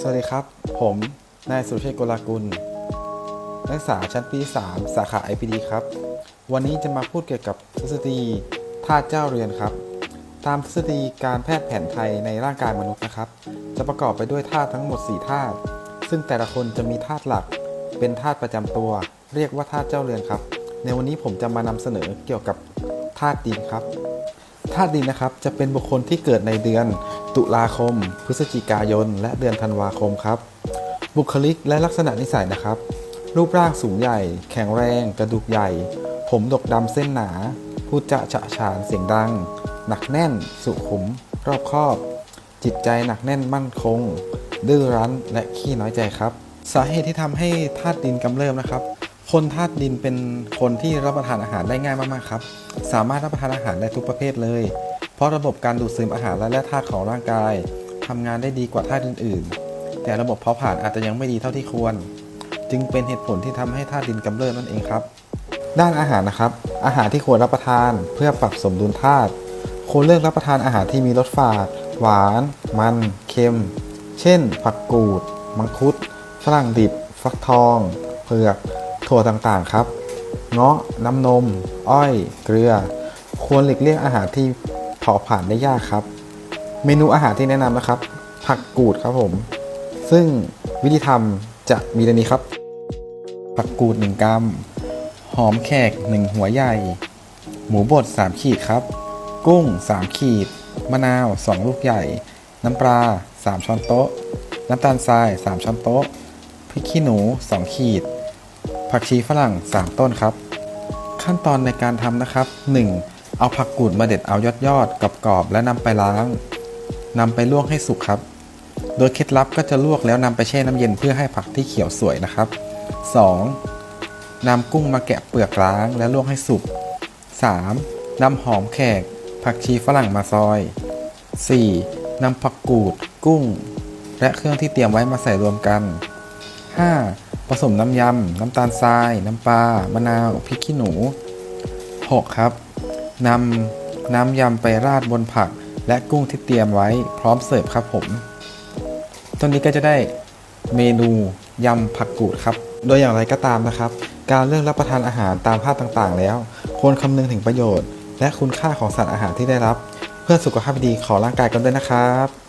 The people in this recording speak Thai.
สวัสดีครับ ผมนายสุเชษฐ์โกลากุล นักศึกษาชั้นปี 3 สาขา IPD ครับ วันนี้จะมาพูดเกี่ยวกับทฤษฎีธาตุเจ้าเรือนครับ ตามทฤษฎีการแพทย์แผนไทยในร่างกายมนุษย์นะครับ จะประกอบไปด้วยธาตุทั้งหมด 4 ธาตุ ซึ่งแต่ละคนจะมีธาตุหลัก เป็นธาตุประจำตัว เรียกว่าธาตุเจ้าเรือนครับ ในวันนี้ผมจะมานำเสนอเกี่ยวกับธาตุดินครับาตุดินนะครับ จะเป็นบุคคลที่เกิดในเดือน ตุลาคม พฤศจิกายน และเดือนธันวาคมครับ บุคลิกและลักษณะนิสัยนะครับ รูปร่างสูงใหญ่ แข็งแรง กระดูกใหญ่ ผมดกดำเส้นหนา พูดจะฉะฉานเสียงดัง หนักแน่น สุขุม รอบคอบ จิตใจหนักแน่นมั่นคง ดื้อรั้นและขี้น้อยใจครับ สาเหตุที่ทำให้ธาตุดินกำเริบนะครับ คนธาตุดินเป็นคนที่รับประทานอาหารได้ง่ายมากๆครับ สามารถรับประทานอาหารได้ทุกประเภทเลย เพราะระบบการดูดซึมอาหารและแร่ธาตุของร่างกายทำงานได้ดีกว่าธาตุอื่นๆ แต่ระบบเผาผลาญอาจจะยังไม่ดีเท่าที่ควร จึงเป็นเหตุผลที่ทำให้ธาตุดินกำเริบนั่นเองครับ ด้านอาหารนะครับ อาหารที่ควรรับประทานเพื่อปรับสมดุลธาตุควรเลือกรับประทานอาหารที่มีรสฝาด หวาน มัน เค็ม เช่น ผักกูด มังคุด ฝรั่งดิบ ฟักทอง เผือก ถั่วต่างๆครับ เงาะน้ำนม อ้อย เกลือ ควรหลีกเลี่ยงอาหารที่เผาผลาญได้ยากครับ เมนูอาหารที่แนะนำนะครับ ผักกูดครับผม ซึ่งวิธีทำจะมีดังนี้ครับ ผักกูด 1 กรัม หอมแขก 1 หัวใหญ่ หมูบด 3 ขีดครับ กุ้ง 3 ขีด มะนาว 2 ลูกใหญ่ น้ำปลา 3 ช้อนโต๊ะ น้ำตาลทราย 3 ช้อนโต๊ะ พริกขี้หนู 2 ขีด ผักชีฝรั่ง 3 ต้นครับ ขั้นตอนในการทำนะครับ 1. เอาผักกูดมาเด็ดเอายอดยอดๆกรอบๆและนำไปล้างนำไปลวกให้สุกครับ โดยเคล็ดลับก็จะลวกแล้วนำไปแช่น้ำเย็นเพื่อให้ผักที่เขียวสวยนะครับ 2. นำกุ้งมาแกะเปลือกล้างและลวกให้สุก 3. นำหอมแขก ผักชีฝรั่งมาซอย 4. นำผักกูด กุ้ง และเครื่องที่เตรียมไว้มาใส่รวมกัน 5. ผสมน้ำยำ น้ำตาลทราย น้ำปลามะนาวพริกขี้หนู 6. ครับนำน้ำยำไปราดบนผัก และกุ้งที่เตรียมไว้พร้อมเสิร์ฟครับผมตอนนี้ก็จะได้เมนูยำผักกูดครับ โดยอย่างไรก็ตามนะครับ การเลือกรับประทานอาหารตามภาพต่างๆ แล้ว ควรคำนึงถึงประโยชน์ และคุณค่าของสารอาหารที่ได้รับ เพื่อสุขภาพดีของร่างกายกันด้วยนะครับ